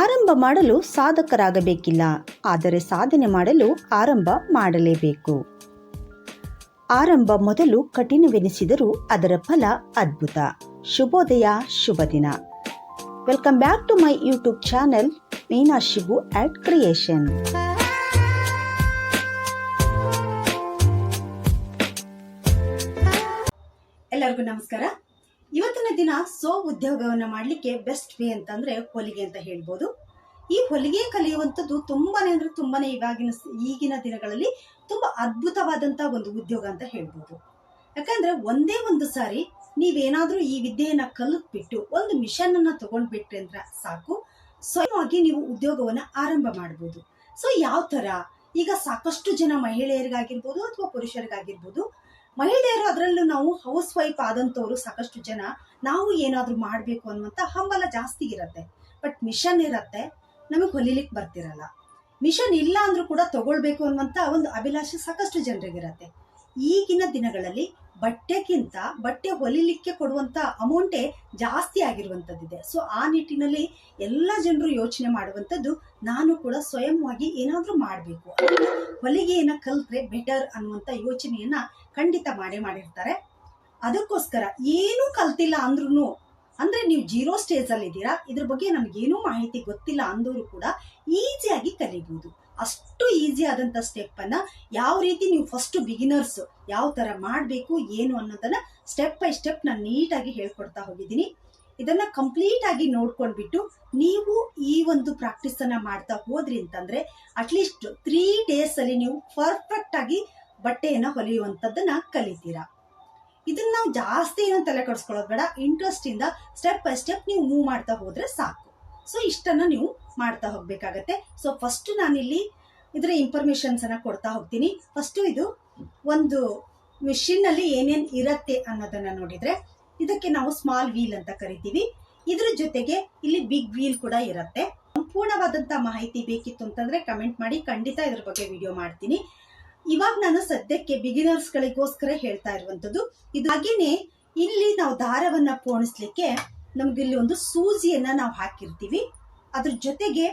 ಆರಂಭ ಮಾಡಲು ಸಾಧಕರಾಗಬೇಕಿಲ್ಲ, ಆದರೆ ಸಾಧನೆ ಮಾಡಲು ಆರಂಭ ಮಾಡಲೇಬೇಕು. ಆರಂಭ ಮೊದಲು ಕಠಿಣವೆನಿಸಿದರೂ ಅದರ ಫಲ ಅದ್ಭುತ. ಶುಭೋದಯ, ಶುಭ ದಿನ. Welcome back to my YouTube channel Meena Shibu art creation ಎಲ್ಲರಿಗೂ ನಮಸ್ಕಾರ. ಇವತ್ತಿನ ದಿನ ಸೋ ಉದ್ಯೋಗವನ್ನು ಮಾಡಲಿಕ್ಕೆ ಬೆಸ್ಟ್ ವೇ ಅಂತಂದ್ರೆ ಹೊಲಿಗೆ ಅಂತ ಹೇಳ್ಬೋದು. ಈ ಹೊಲಿಗೆ ಕಲಿಯುವಂಥದ್ದು ತುಂಬಾನೇ ಅಂದರೆ ತುಂಬಾನೇ ಇವಾಗಿನ ಈಗಿನ ದಿನಗಳಲ್ಲಿ ತುಂಬ ಅದ್ಭುತವಾದಂಥ ಒಂದು ಉದ್ಯೋಗ ಅಂತ ಹೇಳ್ಬೋದು. ಯಾಕಂದ್ರೆ ಒಂದೇ ಒಂದು ಸಾರಿ ನೀವೇನಾದರೂ ಈ ವಿದ್ಯೆಯನ್ನು ಕಲಿತ್ಬಿಟ್ಟು ಒಂದು ಮಿಷನನ್ನು ತೊಗೊಂಡ್ಬಿಟ್ರೆ ಅಂದ್ರೆ ಸಾಕು. ಸ್ವಯಂವಾಗಿ ನೀವು ಉದ್ಯೋಗವನ್ನ ಆರಂಭ ಮಾಡ್ಬೋದು. ಸೊ ಯಾವ ಥರ ಈಗ ಸಾಕಷ್ಟು ಜನ ಮಹಿಳೆಯರಿಗಾಗಿರ್ಬೋದು ಅಥವಾ ಪುರುಷರಿಗಾಗಿರ್ಬೋದು. ಮಹಿಳೆಯರು ಅದರಲ್ಲೂ ನಾವು ಹೌಸ್ ವೈಫ್ ಆದಂತವ್ರು ಸಾಕಷ್ಟು ಜನ. ನಾವು ಏನಾದರೂ ಮಾಡಬೇಕು ಅನ್ನುವಂತ ಹಂಬಲ ಜಾಸ್ತಿ ಇರತ್ತೆ. ಬಟ್ ಮಿಷನ್ ಇರತ್ತೆ. ನಮಗೆ ಹೊಲಿಲಿಕ್ಕೆ ಬರ್ತಿರಲ್ಲ. ಮಿಷನ್ ಇಲ್ಲ ಅಂದ್ರೂ ಕೂಡ ತಗೊಳ್ಬೇಕು ಅನ್ನುವಂತ ಒಂದು ಅಭಿಲಾಷೆ ಸಾಕಷ್ಟು ಜನರಿಗಿರತ್ತೆ. ಈಗಿನ ದಿನಗಳಲ್ಲಿ ಬಟ್ಟೆಗಿಂತ ಬಟ್ಟೆ ಹೊಲಿಲಿಕ್ಕೆ ಕೊಡುವಂತ ಅಮೌಂಟೇ ಜಾಸ್ತಿ ಆಗಿರುವಂತದ್ದಿದೆ. ಸೊ ಆ ನಿಟ್ಟಿನಲ್ಲಿ ಎಲ್ಲ ಜನರು ಯೋಚನೆ ಮಾಡುವಂಥದ್ದು ನಾನು ಕೂಡ ಸ್ವಯಂವಾಗಿ ಏನಾದರೂ ಮಾಡಬೇಕು. ಹೊಲಿಗೆಯನ್ನ ಕಲ್ತ್ರೆ ಬೆಟರ್ ಅನ್ನುವಂಥ ಯೋಚನೆಯನ್ನು ಖಂಡಿತ ಮಾಡೇ ಮಾಡಿರ್ತಾರೆ. ಅದಕ್ಕೋಸ್ಕರ ಏನೂ ಕಲ್ತಿಲ್ಲ ಅಂದ್ರೂ ಅಂದ್ರೆ ನೀವು ಜೀರೋ ಸ್ಟೇಜ್ ಅಲ್ಲಿ ಇದ್ದೀರಾ ಇದ್ರ ಬಗ್ಗೆ ನನಗೇನೂ ಮಾಹಿತಿ ಗೊತ್ತಿಲ್ಲ ಅಂದವರು ಕೂಡ ಈಸಿಯಾಗಿ ಕಲಿಬಹುದು ಅಷ್ಟು ಈಸಿ ಆದಂತ ಸ್ಟೆಪ್ಪನ್ನು ಯಾವ ರೀತಿ ನೀವು ಫಸ್ಟ್ ಬಿಗಿನರ್ಸ್ ಯಾವ ತರ ಮಾಡಬೇಕು, ಏನು ಅನ್ನೋದನ್ನ ಸ್ಟೆಪ್ ಬೈ ಸ್ಟೆಪ್ ನಾನು ನೀಟಾಗಿ ಹೇಳ್ಕೊಡ್ತಾ ಹೋಗಿದ್ದೀನಿ. ಇದನ್ನ ಕಂಪ್ಲೀಟ್ ಆಗಿ ನೋಡ್ಕೊಂಡ್ಬಿಟ್ಟು ನೀವು ಈ ಒಂದು ಪ್ರಾಕ್ಟೀಸನ್ನು ಮಾಡ್ತಾ ಹೋದ್ರಿ ಅಂತಂದ್ರೆ ಅಟ್ಲೀಸ್ಟ್ ತ್ರೀ ಡೇಸ್ ಅಲ್ಲಿ ನೀವು ಪರ್ಫೆಕ್ಟ್ ಆಗಿ ಬಟ್ಟೆಯನ್ನ ಹೊಲಿಯುವಂತದ್ದನ್ನ ಕಲಿತೀರಾ. ಇದನ್ನ ನಾವು ಜಾಸ್ತಿ ಏನೋ ತಲೆ ಕೆಡಿಸ್ಕೊಳ್ಳೋದು ಬೇಡ. ಇಂಟ್ರೆಸ್ಟ್ ಇಂದ ಸ್ಟೆಪ್ ಬೈ ಸ್ಟೆಪ್ ನೀವು ಮೂವ್ ಮಾಡ್ತಾ ಹೋದ್ರೆ ಸಾಕು. ಸೊ ಇಷ್ಟನ್ನ ನೀವು ಮಾಡ್ತಾ ಹೋಗ್ಬೇಕಾಗತ್ತೆ. ಸೊ ಫಸ್ಟ್ ನಾನಿಲ್ಲಿ ಇದರ ಇನ್ಫಾರ್ಮೇಶನ್ಸ್ ಅನ್ನ ಕೊಡ್ತಾ ಹೋಗ್ತೀನಿ. ಫಸ್ಟ್ ಇದು ಒಂದು ಮಿಷಿನ್ ಅಲ್ಲಿ ಏನೇನ್ ಇರತ್ತೆ ಅನ್ನೋದನ್ನ ನೋಡಿದ್ರೆ, ಇದಕ್ಕೆ ನಾವು ಸ್ಮಾಲ್ ವೀಲ್ ಅಂತ ಕರಿತೀವಿ. ಇದ್ರ ಜೊತೆಗೆ ಇಲ್ಲಿ ಬಿಗ್ ವೀಲ್ ಕೂಡ ಇರತ್ತೆ. ಸಂಪೂರ್ಣವಾದಂತ ಮಾಹಿತಿ ಬೇಕಿತ್ತು ಅಂತಂದ್ರೆ ಕಮೆಂಟ್ ಮಾಡಿ, ಖಂಡಿತ ಇದ್ರ ಬಗ್ಗೆ ವಿಡಿಯೋ ಮಾಡ್ತೀನಿ. ಇವಾಗ ನಾನು ಸದ್ಯಕ್ಕೆ ಬಿಗಿನರ್ಸ್ ಗಳಿಗೋಸ್ಕರ ಹೇಳ್ತಾ ಇರುವಂತದ್ದು ಇದು ಹಾಗೇನೆ ಇಲ್ಲಿ ನಾವು ದಾರವನ್ನ ಪೋಣಿಸ್ಲಿಕ್ಕೆ ನಮ್ಗೆ ಇಲ್ಲಿ ಒಂದು ಸೂಜಿಯನ್ನ ನಾವು ಹಾಕಿರ್ತೀವಿ. ಅದ್ರ ಜೊತೆಗೆ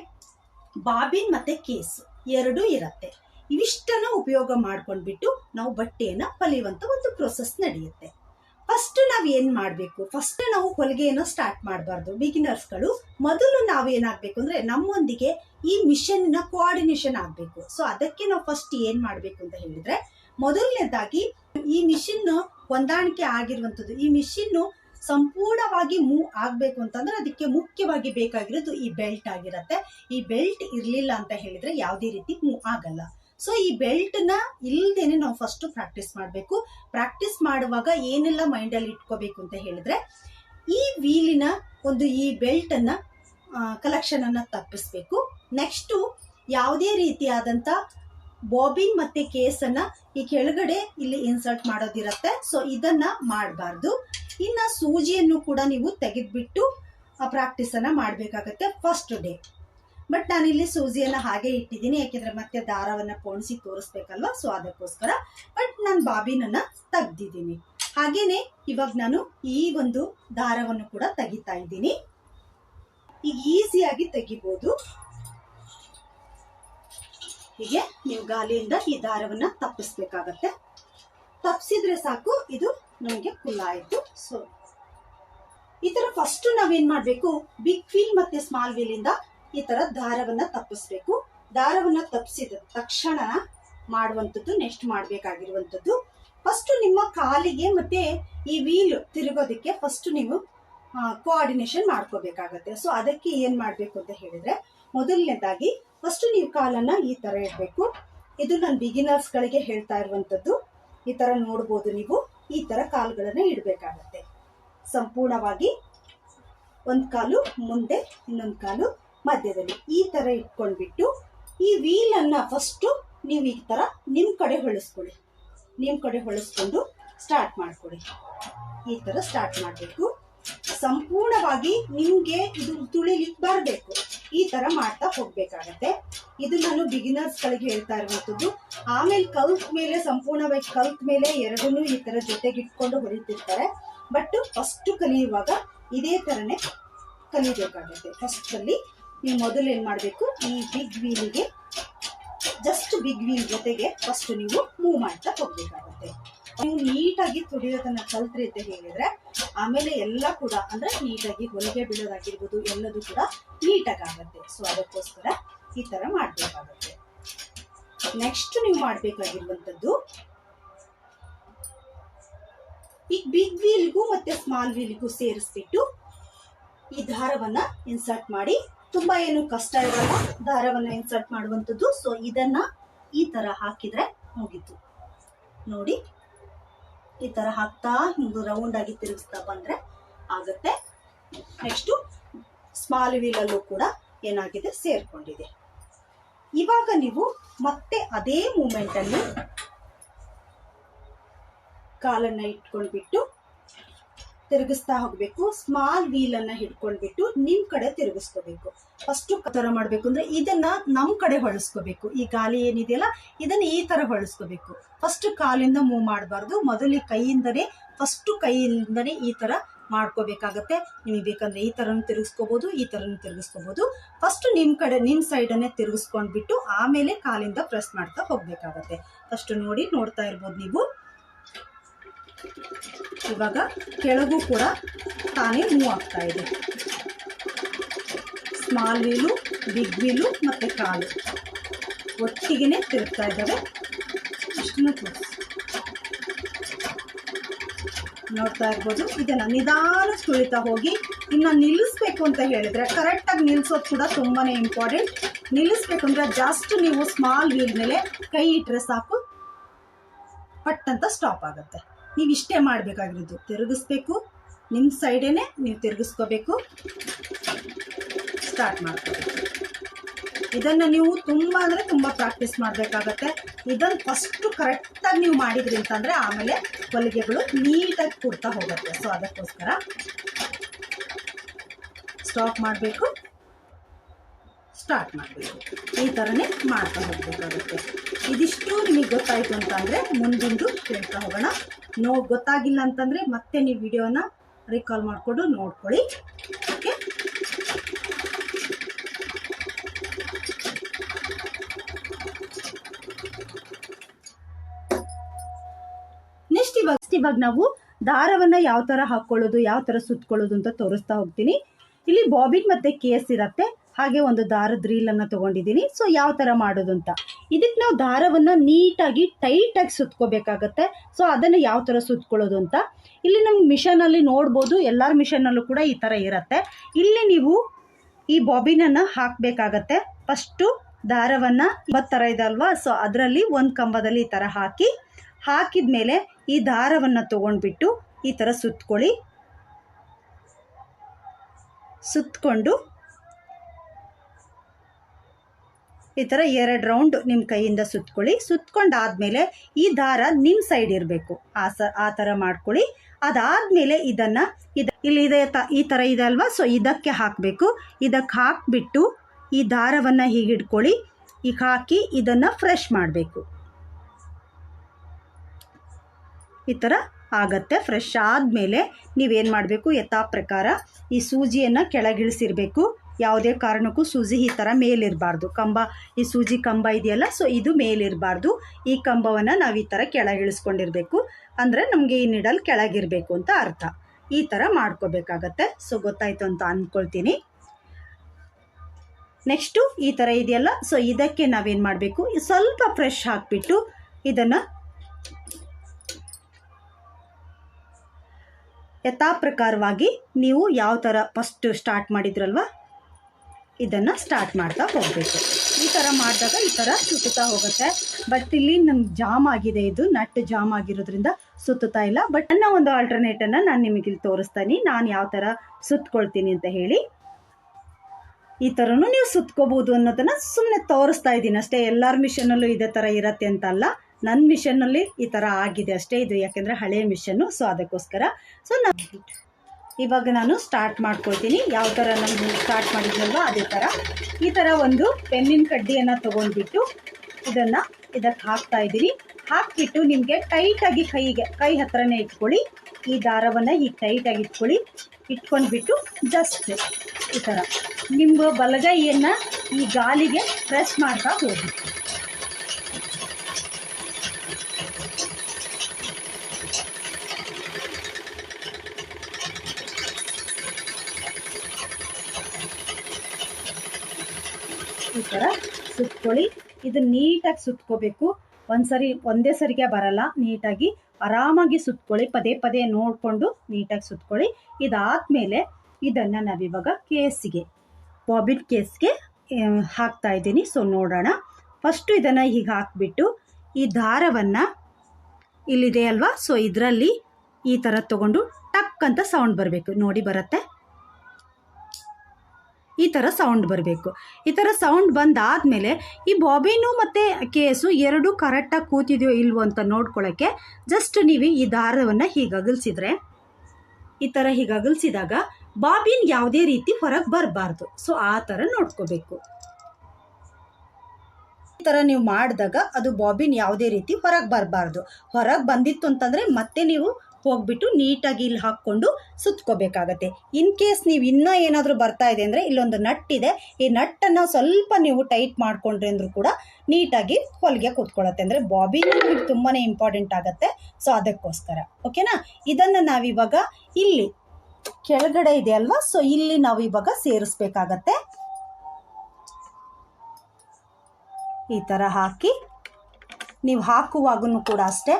ಬಾಬಿನ್ ಮತ್ತೆ ಕೇಸ್ ಎರಡೂ ಇರತ್ತೆ. ಇವಿಷ್ಟನ್ನ ಉಪಯೋಗ ಮಾಡ್ಕೊಂಡ್ಬಿಟ್ಟು ನಾವು ಬಟ್ಟೆಯನ್ನ ಹೊಲಿಯುವಂತ ಒಂದು ಪ್ರೊಸೆಸ್ ನಡೆಯುತ್ತೆ. ಫಸ್ಟ್ ನಾವ್ ಏನ್ ಮಾಡ್ಬೇಕು? ಫಸ್ಟ್ ನಾವು ಹೊಲಿಗೆಯನ್ನು ಸ್ಟಾರ್ಟ್ ಮಾಡಬಾರ್ದು. ಬಿಗಿನರ್ಸ್ಗಳು ಮೊದಲು ನಾವು ಏನಾಗ್ಬೇಕು ಅಂದ್ರೆ ನಮ್ಮೊಂದಿಗೆ ಈ ಮಿಷನ್ನ ಕೋಆರ್ಡಿನೇಷನ್ ಆಗ್ಬೇಕು. ಸೊ ಅದಕ್ಕೆ ನಾವು ಫಸ್ಟ್ ಏನ್ ಮಾಡ್ಬೇಕು ಅಂತ ಹೇಳಿದ್ರೆ, ಮೊದಲನೇದಾಗಿ ಈ ಮಿಷಿನ್ ಹೊಂದಾಣಿಕೆ ಆಗಿರುವಂತದ್ದು, ಈ ಮಿಷಿನ್ ಸಂಪೂರ್ಣವಾಗಿ ಮೂವ್ ಆಗಬೇಕು ಅಂತಂದ್ರೆ ಅದಕ್ಕೆ ಮುಖ್ಯವಾಗಿ ಬೇಕಾಗಿರೋದು ಈ ಬೆಲ್ಟ್ ಆಗಿರುತ್ತೆ. ಈ ಬೆಲ್ಟ್ ಇರಲಿಲ್ಲ ಅಂತ ಹೇಳಿದ್ರೆ ಯಾವುದೇ ರೀತಿ ಮೂವ್ ಆಗಲ್ಲ. ಸೊ ಈ ಬೆಲ್ಟ್ನ ಇಲ್ದೇನೆ ನಾವು ಫಸ್ಟ್ ಪ್ರಾಕ್ಟೀಸ್ ಮಾಡಬೇಕು. ಪ್ರಾಕ್ಟೀಸ್ ಮಾಡುವಾಗ ಏನೆಲ್ಲ ಮೈಂಡ್ ಅಲ್ಲಿ ಇಟ್ಕೋಬೇಕು ಅಂತ ಹೇಳಿದ್ರೆ, ಈ ವೀಲಿನ ಒಂದು ಈ ಬೆಲ್ಟ್ ಅನ್ನ ಕಲೆಕ್ಷನ್ ಅನ್ನ ತಪ್ಪಿಸ್ಬೇಕು. ನೆಕ್ಸ್ಟ್ ಯಾವುದೇ ರೀತಿಯಾದಂತ ಬಾಬಿನ್ ಮತ್ತೆ ಕೇಸ್ ಅನ್ನ ಈ ಕೆಳಗಡೆ ಇಲ್ಲಿ ಇನ್ಸರ್ಟ್ ಮಾಡೋದಿರತ್ತೆ. ಸೊ ಇದನ್ನ ಮಾಡಬಾರ್ದು. ಇನ್ನ ಸೂಜಿಯನ್ನು ಕೂಡ ನೀವು ತೆಗೆದ್ಬಿಟ್ಟು ಆ ಪ್ರಾಕ್ಟೀಸನ್ನು ಮಾಡಬೇಕಾಗತ್ತೆ ಫಸ್ಟ್ ಡೇ ಬಟ್ ನಾನಿಲ್ಲಿ ಸೂಜಿಯನ್ನು ಹಾಗೆ ಇಟ್ಟಿದ್ದೀನಿ, ಯಾಕೆಂದರೆ ಮತ್ತೆ ದಾರವನ್ನು ಪೋಣಿಸಿ ತೋರಿಸ್ಬೇಕಲ್ವ ಸೊ ಅದಕ್ಕೋಸ್ಕರ. ಬಟ್ ನಾನು ಬಾಬಿನನ್ನ ತೆಗ್ದಿದ್ದೀನಿ. ಹಾಗೇನೆ ಇವಾಗ ನಾನು ಈ ಒಂದು ದಾರವನ್ನು ಕೂಡ ತೆಗಿತಾ ಇದ್ದೀನಿ. ಈಗ ಈಸಿಯಾಗಿ ತೆಗಿಬೋದು. ಹೀಗೆ ನೀವು ಗಾಲಿಯಿಂದ ಈ ದಾರವನ್ನು ತಪ್ಪಿಸ್ಬೇಕಾಗತ್ತೆ. ತಪ್ಪಿಸಿದ್ರೆ ಸಾಕು, ಇದು ನಮಗೆ ಫುಲ್ ಆಯ್ತು. ಸೊ ಈ ಥರ ಫಸ್ಟ್ ನಾವೇನು ಮಾಡಬೇಕು? ಬಿಗ್ ವೀಲ್ ಮತ್ತೆ ಸ್ಮಾಲ್ ವೀಲಿಂದ ಈ ಥರ ದಾರವನ್ನು ತಪ್ಪಿಸ್ಬೇಕು. ದಾರವನ್ನು ತಪ್ಪಿಸಿದ ತಕ್ಷಣ ಮಾಡುವಂಥದ್ದು ನೆಕ್ಸ್ಟ್ ಮಾಡ್ಬೇಕಾಗಿರುವಂಥದ್ದು. ಫಸ್ಟ್ ನಿಮ್ಮ ಕಾಲಿಗೆ ಮತ್ತೆ ಈ ವೀಲ್ ತಿರುಗೋದಕ್ಕೆ ಫಸ್ಟ್ ನೀವು ಕೋಆರ್ಡಿನೇಷನ್ ಮಾಡ್ಕೋಬೇಕಾಗತ್ತೆ. ಸೊ ಅದಕ್ಕೆ ಏನು ಮಾಡಬೇಕು ಅಂತ ಹೇಳಿದ್ರೆ, ಮೊದಲನೇದಾಗಿ ಫಸ್ಟ್ ನೀವು ಕಾಲನ್ನ ಈ ಥರ ಇಡಬೇಕು. ಇದು ನಾನು ಬಿಗಿನರ್ಸ್ ಗಳಿಗೆ ಹೇಳ್ತಾ ಇರುವಂತದ್ದು ಈ ಥರ ನೋಡ್ಬೋದು ನೀವು. ಈ ತರ ಕಾಲುಗಳನ್ನ ಇಡಬೇಕಾಗತ್ತೆ. ಸಂಪೂರ್ಣವಾಗಿ ಒಂದು ಕಾಲು ಮುಂದೆ, ಇನ್ನೊಂದು ಕಾಲು ಮಧ್ಯದಲ್ಲಿ. ಈ ತರ ಇಟ್ಕೊಂಡ್ಬಿಟ್ಟು ಈ ವೀಲ್ ಅನ್ನ ಫಸ್ಟ್ ನೀವು ಈ ತರ ನಿಮ್ ಕಡೆ ಹೊಳಿಸ್ಕೊಳ್ಳಿ. ನಿಮ್ ಕಡೆ ಹೊಳಿಸ್ಕೊಂಡು ಸ್ಟಾರ್ಟ್ ಮಾಡ್ಕೊಳ್ಳಿ. ಈ ತರ ಸ್ಟಾರ್ಟ್ ಮಾಡಬೇಕು. ಸಂಪೂರ್ಣವಾಗಿ ನಿಮ್ಗೆ ಇದು ತುಳಿಲಿಕ್ಕೆ ಬರಬೇಕು ಈ ತರ ಮಾಡ್ತಾ ಹೋಗ್ಬೇಕಾಗತ್ತೆ. ಇದು ನಾನು ಬಿಗಿನರ್ಸ್ ಗಳಿಗೆ ಹೇಳ್ತಾ ಇರುವಂತದ್ದು ಆಮೇಲೆ ಕಲ್ತ್ ಮೇಲೆ, ಸಂಪೂರ್ಣವಾಗಿ ಕಲ್ತ್ ಮೇಲೆ ಎರಡನ್ನೂ ಈ ತರ ಜೊತೆಗೆ ಇಟ್ಕೊಂಡು ಹೊಲಿತಿರ್ತಾರೆ. ಬಟ್ ಫಸ್ಟ್ ಕಲಿಯುವಾಗ ಇದೇ ತರನೇ ಕಲಿಬೇಕಾಗತ್ತೆ. ಫಸ್ಟ್ ಅಲ್ಲಿ ನೀವು ಮೊದಲು ಏನು ಮಾಡಬೇಕು? ಈ ಬಿಗ್ ವೀಲಿಗೆ ಜಸ್ಟ್ ಬಿಗ್ ವೀಲ್ ಜೊತೆಗೆ ಫಸ್ಟ್ ನೀವು ಮೂವ್ ಮಾಡ್ತಾ ಹೋಗ್ಬೇಕಾಗುತ್ತೆ. ನೀವು ನೀಟಾಗಿ ತುಡಿಯೋದನ್ನ ಕಲ್ತ್ರಿ ಅಂತ ಹೇಳಿದ್ರೆ, ಆಮೇಲೆ ಎಲ್ಲ ಕೂಡ ಅಂದ್ರೆ ನೀಟಾಗಿ ಹೊಲಿಗೆ ಬೀಳೋದಾಗಿರ್ಬೋದು ಎಲ್ಲದೂ ಕೂಡ ನೀಟಾಗಿ ಆಗುತ್ತೆ ಸೊ ಅದಕ್ಕೋಸ್ಕರ ಈ ತರ ಮಾಡ್ಬೇಕಾಗುತ್ತೆ. ನೆಕ್ಸ್ಟ್ ನೀವು ಮಾಡ್ಬೇಕಾಗಿರುವಂತದ್ದು ಈ ಬಿಗ್ ವೀಲ್ಗೂ ಮತ್ತೆ ಸ್ಮಾಲ್ ವೀಲ್ಗೂ ಸೇರಿಸ್ಬಿಟ್ಟು ಈ ದಾರವನ್ನ ಇನ್ಸರ್ಟ್ ಮಾಡಿ, ತುಂಬಾ ಏನು ಕಷ್ಟ ಇರಲ್ಲ, ದಾರವನ್ನ ಇನ್ಸರ್ಟ್ ಮಾಡುವಂಥದ್ದು. ಸೊ ಇದನ್ನ ಈ ತರ ಹಾಕಿದ್ರೆ ಮುಗೀತು. ನೋಡಿ. ಈ ತರ ಹಾಕ್ತಾ ಹಿಂಗೆ ರೌಂಡ್ ಆಗಿ ತಿರುಗಿಸ್ತಾ ಬಂದ್ರೆ ಆಗುತ್ತೆ. ನೆಕ್ಸ್ಟು ಸ್ಮಾಲ್ ವೀಲಲ್ಲೂ ಕೂಡ ಏನಾಗಿದೆ? ಸೇರ್ಕೊಂಡಿದೆ. ಇವಾಗ ನೀವು ಮತ್ತೆ ಅದೇ ಮೂಮೆಂಟ್ ಅಲ್ಲಿ ಕಾಲನ್ನ ಇಟ್ಕೊಂಡ್ಬಿಟ್ಟು ತಿರುಗಿಸ್ತಾ ಹೋಗ್ಬೇಕು. ಸ್ಮಾಲ್ ವೀಲ್ ಅನ್ನ ಹಿಡ್ಕೊಂಡ್ಬಿಟ್ಟು ನಿಮ್ ಕಡೆ ತಿರುಗಿಸ್ಕೋಬೇಕು. ಫಸ್ಟ್ ತರ ಮಾಡ್ಬೇಕು ಅಂದ್ರೆ ಇದನ್ನ ನಮ್ ಕಡೆ ಹೊಳಸ್ಕೋಬೇಕು. ಈ ಗಾಲಿ ಏನಿದೆಯಲ್ಲ, ಇದನ್ನ ಈ ತರ ಹೊಳಸ್ಕೋಬೇಕು. ಫಸ್ಟ್ ಕಾಲಿಂದ ಮೂವ್ ಮಾಡಬಾರ್ದು. ಮೊದಲು ಕೈಯಿಂದನೇ ಫಸ್ಟ್ ಕೈಯಿಂದನೇ ಈ ತರ ಮಾಡ್ಕೋಬೇಕಾಗತ್ತೆ. ನಿಮಗೆ ಬೇಕಂದ್ರೆ ಈ ತರನು ತಿರುಗಿಸ್ಕೋಬಹುದು ಈ ತರನು ತಿರುಗಿಸ್ಕೋಬಹುದು ಫಸ್ಟ್ ನಿಮ್ ಕಡೆ, ನಿಮ್ ಸೈಡ್ ಅನ್ನೇ ತಿರುಗಿಸ್ಕೊಂಡ್ಬಿಟ್ಟು ಆಮೇಲೆ ಕಾಲಿಂದ ಪ್ರೆಸ್ ಮಾಡ್ತಾ ಹೋಗ್ಬೇಕಾಗತ್ತೆ. ಫಸ್ಟ್ ನೋಡಿ, ನೋಡ್ತಾ ಇರ್ಬೋದು ನೀವು. ಇವಾಗ ಕೆಳಗೂ ಕೂಡ ತಾನೇ ಮೂವ್ ಆಗ್ತಾ ಇದೆ. ಸ್ಮಾಲ್ ವೀಲು ಬಿಗ್ ವೀಲು ಮತ್ತೆ ಕಾಲು. ಒಟ್ಟಿಗೆನೆ ತಿರುಗ್ತಾ ಇದ್ದಾವೆ. ತೋರಿಸಿ. ನೋಡ್ತಾ ಇರ್ಬೋದು. ಇದನ್ನು ನಿಧಾನ ತುಳಿತಾ ಹೋಗಿ ಇನ್ನು ನಿಲ್ಲಿಸ್ಬೇಕು ಅಂತ ಹೇಳಿದ್ರೆ ಕರೆಕ್ಟಾಗಿ ನಿಲ್ಲಿಸೋದು ಕೂಡ ತುಂಬಾನೇ ಇಂಪಾರ್ಟೆಂಟ್ ನಿಲ್ಲಿಸ್ಬೇಕು ಅಂದ್ರೆ ಜಸ್ಟ್ ನೀವು ಸ್ಮಾಲ್ ವೀಲ್ ಮೇಲೆ ಕೈ ಇಟ್ಟರೆ ಸಾಕು. ಪಟ್ ಅಂತ ಸ್ಟಾಪ್ ಆಗುತ್ತೆ. ನೀವು ಇಷ್ಟೇ ಮಾಡಬೇಕಾಗಿರೋದು. ತಿರುಗಿಸ್ಬೇಕು. ನಿಮ್ಮ ಸೈಡೇನೆ ನೀವು ತಿರುಗಿಸ್ಕೋಬೇಕು. ಸ್ಟಾರ್ಟ್ ಮಾಡ್ಕೋಬೇಕು. ಇದನ್ನು ನೀವು ತುಂಬ ಅಂದರೆ ತುಂಬ ಪ್ರಾಕ್ಟೀಸ್ ಮಾಡಬೇಕಾಗತ್ತೆ. ಇದನ್ನು ಫಸ್ಟು ಕರೆಕ್ಟಾಗಿ ನೀವು ಮಾಡಿದ್ರಿ ಅಂತಂದರೆ ಆಮೇಲೆ ಹೊಲಿಗೆಗಳು ನೀಟಾಗಿ ಕೊಡ್ತಾ ಹೋಗುತ್ತೆ. ಸೊ ಅದಕ್ಕೋಸ್ಕರ ಸ್ಟಾಪ್ ಮಾಡಬೇಕು. ಸ್ಟಾರ್ಟ್ ಮಾಡಬೇಕು. ಈ ಥರನೇ ಮಾಡ್ತಾ ಹೋಗಬೇಕಾಗುತ್ತೆ. ಇದಿಷ್ಟು ನಿಮಗೆ ಗೊತ್ತಾಯಿತು ಅಂತಂದರೆ ಮುಂದಿಂದು ಹೇಳ್ತಾ ಹೋಗೋಣ. ನೋ ಗೊತ್ತಾಗಿಲ್ಲ ಅಂತಂದರೆ ಮತ್ತೆ ನೀವು ವಿಡಿಯೋನ ರಿಕಾಲ್ ಮಾಡಿಕೊಂಡು ನೋಡ್ಕೊಳ್ಳಿ. ಓಕೆ ನೆಕ್ಸ್ಟ್ ಇವಾಗ ಇವಾಗ ನಾವು ದಾರವನ್ನು ಯಾವ ತರ ಹಾಕೊಳ್ಳೋದು, ಯಾವ ತರ ಸುತ್ತಕೊಳ್ಳೋದು ಅಂತ ತೋರಿಸ್ತಾ ಹೋಗ್ತೀನಿ. ಇಲ್ಲಿ ಬಾಬಿನ್ ಮತ್ತೆ ಕೇಸ್ ಇರತ್ತೆ. ಹಾಗೆ ಒಂದು ದಾರದ ರೀಲನ್ನು ತಗೊಂಡಿದ್ದೀನಿ. ಸೊ ಯಾವ ತರ ಮಾಡೋದು ಅಂತ. ಇದಕ್ಕೆ ನಾವು ದಾರವನ್ನು ನೀಟಾಗಿ ಟೈಟಾಗಿ ಸುತ್ಕೋಬೇಕಾಗತ್ತೆ. ಸೊ ಅದನ್ನು ಯಾವ ಥರ ಸುತ್ಕೊಳ್ಳೋದು ಅಂತ. ಇಲ್ಲಿ ನಮ್ಮ ಮಿಷನಲ್ಲಿ ನೋಡ್ಬೋದು, ಎಲ್ಲರ ಮಿಷನಲ್ಲೂ ಕೂಡ ಈ ಥರ ಇರುತ್ತೆ. ಇಲ್ಲಿ ನೀವು ಈ ಬಾಬಿನನ್ನು ಹಾಕಬೇಕಾಗತ್ತೆ. ಫಸ್ಟು ದಾರವನ್ನು ಥರ ಇದೆ ಅಲ್ವಾ? ಸೊ ಅದರಲ್ಲಿ ಒಂದು ಕಂಬದಲ್ಲಿ ಈ ಥರ ಹಾಕಿ ಹಾಕಿದ ಮೇಲೆ ಈ ದಾರವನ್ನು ತೊಗೊಂಡ್ಬಿಟ್ಟು ಈ ಥರ ಸುತ್ಕೊಳ್ಳಿ. ಸುತ್ತಕೊಂಡು ಈ ಥರ ಎರಡು ರೌಂಡ್ ನಿಮ್ಮ ಕೈಯಿಂದ ಸುತ್ಕೊಳ್ಳಿ. ಸುತ್ಕೊಂಡಾದಮೇಲೆ ಈ ದಾರ ನಿಮ್ಮ ಸೈಡ್ ಇರಬೇಕು. ಆ ಸ, ಆ ಥರ ಮಾಡ್ಕೊಳ್ಳಿ. ಅದಾದಮೇಲೆ ಇದನ್ನು ಇದು, ಇಲ್ಲಿ ಇದೆ ತ, ಈ ಥರ ಇದೆ ಅಲ್ವಾ? ಸೊ ಇದಕ್ಕೆ ಹಾಕಬೇಕು. ಇದಕ್ಕೆ ಹಾಕಿಬಿಟ್ಟು ಈ ದಾರವನ್ನು ಹೀಗೆ ಇಟ್ಕೊಳ್ಳಿ. ಈಗ ಹಾಕಿ ಇದನ್ನು ಫ್ರೆಶ್ ಮಾಡಬೇಕು. ಈ ಥರ ಆಗತ್ತೆ. ಫ್ರೆಶ್ ಆದಮೇಲೆ ನೀವೇನು ಮಾಡಬೇಕು? ಯಥಾ ಪ್ರಕಾರ ಈ ಸೂಜಿಯನ್ನು ಕೆಳಗಿಳಿಸಿರಬೇಕು. ಯಾವುದೇ ಕಾರಣಕ್ಕೂ ಸೂಜಿ ಈ ಥರ ಮೇಲಿರಬಾರ್ದು. ಕಂಬ, ಈ ಸೂಜಿ ಕಂಬ ಇದೆಯಲ್ಲ ಸೊ ಇದು ಮೇಲಿರಬಾರ್ದು. ಈ ಕಂಬವನ್ನು ನಾವು ಈ ಥರ ಕೆಳಗಿಳಿಸ್ಕೊಂಡಿರಬೇಕು. ಅಂದರೆ ನಮಗೆ ಈ ನಿಡಲ್ ಕೆಳಗಿರಬೇಕು ಅಂತ ಅರ್ಥ. ಈ ಥರ ಮಾಡ್ಕೋಬೇಕಾಗತ್ತೆ. ಸೊ ಗೊತ್ತಾಯಿತು ಅಂತ ಅಂದ್ಕೊಳ್ತೀನಿ ನೆಕ್ಸ್ಟು ಈ ಥರ ಇದೆಯಲ್ಲ ಸೊ ಇದಕ್ಕೆ ನಾವೇನು ಮಾಡಬೇಕು? ಸ್ವಲ್ಪ ಫ್ರೆಶ್ ಹಾಕಿಬಿಟ್ಟು ಇದನ್ನು ಯಥಾಪ್ರಕಾರವಾಗಿ ನೀವು ಯಾವ ಥರ ಫಸ್ಟ್ ಸ್ಟಾರ್ಟ್ ಮಾಡಿದ್ರಲ್ವ ಇದನ್ನು ಸ್ಟಾರ್ಟ್ ಮಾಡ್ತಾ ಹೋಗಬೇಕು. ಈ ಥರ ಮಾಡಿದಾಗ ಈ ಥರ ಸುತ್ತುತ್ತಾ ಹೋಗುತ್ತೆ. ಬಟ್ ಇಲ್ಲಿ ನಮ್ಗೆ ಜಾಮ್ ಆಗಿದೆ ಇದು ನಟ್ ಜಾಮ್ ಆಗಿರೋದ್ರಿಂದ ಸುತ್ತುತ್ತಾ ಇಲ್ಲ. ಬಟ್ ನನ್ನ ಒಂದು ಆಲ್ಟರ್ನೇಟನ್ನು ನಾನು ನಿಮಗೆ ಇಲ್ಲಿ ತೋರಿಸ್ತೀನಿ. ನಾನು ಯಾವ ಥರ ಸುತ್ತಕೊಳ್ತೀನಿ ಅಂತ ಹೇಳಿ. ಈ ಥರನೂ ನೀವು ಸುತ್ಕೋಬೋದು ಅನ್ನೋದನ್ನು ಸುಮ್ಮನೆ ತೋರಿಸ್ತಾ ಇದ್ದೀನಿ ಅಷ್ಟೇ. ಎಲ್ಲರ ಮಿಷನಲ್ಲೂ ಇದೇ ಥರ ಇರತ್ತೆ ಅಂತ ಅಲ್ಲ. ನನ್ನ ಮಿಷನ್ನಲ್ಲಿ ಈ ಥರ ಆಗಿದೆ ಅಷ್ಟೇ. ಇದು ಯಾಕೆಂದರೆ ಹಳೆಯ ಮಿಷನ್ನು ಸೊ ಅದಕ್ಕೋಸ್ಕರ. ಸೊ ನಾನು ಇವಾಗ ನಾನು ಸ್ಟಾರ್ಟ್ ಮಾಡ್ಕೊಳ್ತೀನಿ. ಯಾವ ಥರ ನಾನು ಸ್ಟಾರ್ಟ್ ಮಾಡಿದ್ನಲ್ವ ಅದೇ ಥರ ಈ ಥರ ಒಂದು ಪೆನ್ನಿನ ಕಡ್ಡಿಯನ್ನು ತೊಗೊಂಡ್ಬಿಟ್ಟು ಇದನ್ನು ಇದಕ್ಕೆ ಹಾಕ್ತಾ ಇದ್ದೀನಿ. ಹಾಕಿಬಿಟ್ಟು ನಿಮಗೆ ಟೈಟಾಗಿ ಕೈಗೆ, ಕೈ ಹತ್ರನೇ ಇಟ್ಕೊಳ್ಳಿ. ಈ ದಾರವನ್ನು ಈಗ ಟೈಟಾಗಿ ಇಟ್ಕೊಳ್ಳಿ. ಇಟ್ಕೊಂಡ್ಬಿಟ್ಟು ಜಸ್ಟ್ ಈ ಥರ ನಿಮ್ಮ ಬಲಗೈಯನ್ನು ಈ ಗಾಲಿಗೆ ಪ್ರೆಸ್ ಮಾಡ್ತಾ ಹೋಗಿ. ಈ ಥರ ಸುತ್ಕೊಳ್ಳಿ. ಇದು ನೀಟಾಗಿ ಸುತ್ಕೋಬೇಕು. ಒಂದ್ಸರಿ, ಒಂದೇ ಸರಿಗೆ ಬರಲ್ಲ. ನೀಟಾಗಿ ಆರಾಮಾಗಿ ಸುತ್ಕೊಳ್ಳಿ. ಪದೇ ಪದೇ ನೋಡಿಕೊಂಡು ನೀಟಾಗಿ ಸುತ್ಕೊಳ್ಳಿ. ಇದಾದಮೇಲೆ ಇದನ್ನು ನಾವಿವಾಗ ಕೇಸಿಗೆ, ಬಾಬಿನ್ ಕೇಸ್ಗೆ ಹಾಕ್ತಾ ಇದ್ದೀನಿ. ಸೊ ನೋಡೋಣ. ಫಸ್ಟು ಇದನ್ನು ಹೀಗೆ ಹಾಕ್ಬಿಟ್ಟು ಈ ದಾರವನ್ನು ಇಲ್ಲಿದೆ ಅಲ್ವಾ? ಸೊ ಇದರಲ್ಲಿ ಈ ಥರ ತಗೊಂಡು ಟಕ್ ಅಂತ ಸೌಂಡ್ ಬರಬೇಕು. ನೋಡಿ ಬರುತ್ತೆ? ಈ ಥರ ಸೌಂಡ್ ಬರಬೇಕು. ಈ ಥರ ಸೌಂಡ್ ಬಂದಾದಮೇಲೆ ಈ ಬಾಬಿನೂ ಮತ್ತು ಕೇಸು ಎರಡೂ ಕರೆಕ್ಟಾಗಿ ಕೂತಿದೆಯೋ ಇಲ್ವೋ ಅಂತ ನೋಡ್ಕೊಳ್ಳೋಕ್ಕೆ ಜಸ್ಟ್ ನೀವು ಈ ದಾರವನ್ನು ಹೀಗೆ ಅಗಲ್ಸಿದ್ರೆ, ಈ ಥರ ಹೀಗೆ ಅಗಲಿಸಿದಾಗ ಬಾಬಿನ್ ಯಾವುದೇ ರೀತಿ ಹೊರಗೆ ಬರಬಾರ್ದು. ಸೊ ಆ ಥರ ನೋಡ್ಕೋಬೇಕು. ಈ ಥರ ನೀವು ಮಾಡಿದಾಗ ಅದು ಬಾಬಿನ್ ಯಾವುದೇ ರೀತಿ ಹೊರಗೆ ಬರಬಾರ್ದು. ಹೊರಗೆ ಬಂದಿತ್ತು ಅಂತಂದರೆ ಮತ್ತೆ ನೀವು ಹೋಗ್ಬಿಟ್ಟು ನೀಟಾಗಿ ಇಲ್ಲಿ ಹಾಕ್ಕೊಂಡು ಸುತ್ಕೋಬೇಕಾಗತ್ತೆ. ಇನ್ ಕೇಸ್ ನೀವು ಇನ್ನೂ ಏನಾದರೂ ಬರ್ತಾ ಇದೆ ಅಂದರೆ ಇಲ್ಲೊಂದು ನಟ್ ಇದೆ. ಈ ನಟ್ಟನ್ನು ಸ್ವಲ್ಪ ನೀವು ಟೈಟ್ ಮಾಡಿಕೊಂಡ್ರೆ ಅಂದರೂ ಕೂಡ ನೀಟಾಗಿ ಹೊಲಿಗೆ ಕೂತ್ಕೊಳ್ಳುತ್ತೆ. ಅಂದರೆ ಬಾಬಿನೂ ನಮಗೆ ತುಂಬಾ ಇಂಪಾರ್ಟೆಂಟ್ ಆಗುತ್ತೆ. ಸೊ ಅದಕ್ಕೋಸ್ಕರ. ಓಕೆನಾ ಇದನ್ನು ನಾವಿವಾಗ ಇಲ್ಲಿ ಕೆಳಗಡೆ ಇದೆ ಅಲ್ವಾ? ಸೊ ಇಲ್ಲಿ ನಾವು ಇವಾಗ ಸೇರಿಸ್ಬೇಕಾಗತ್ತೆ. ಈ ಥರ ಹಾಕಿ ನೀವು ಹಾಕುವಾಗೂ ಕೂಡ ಅಷ್ಟೇ.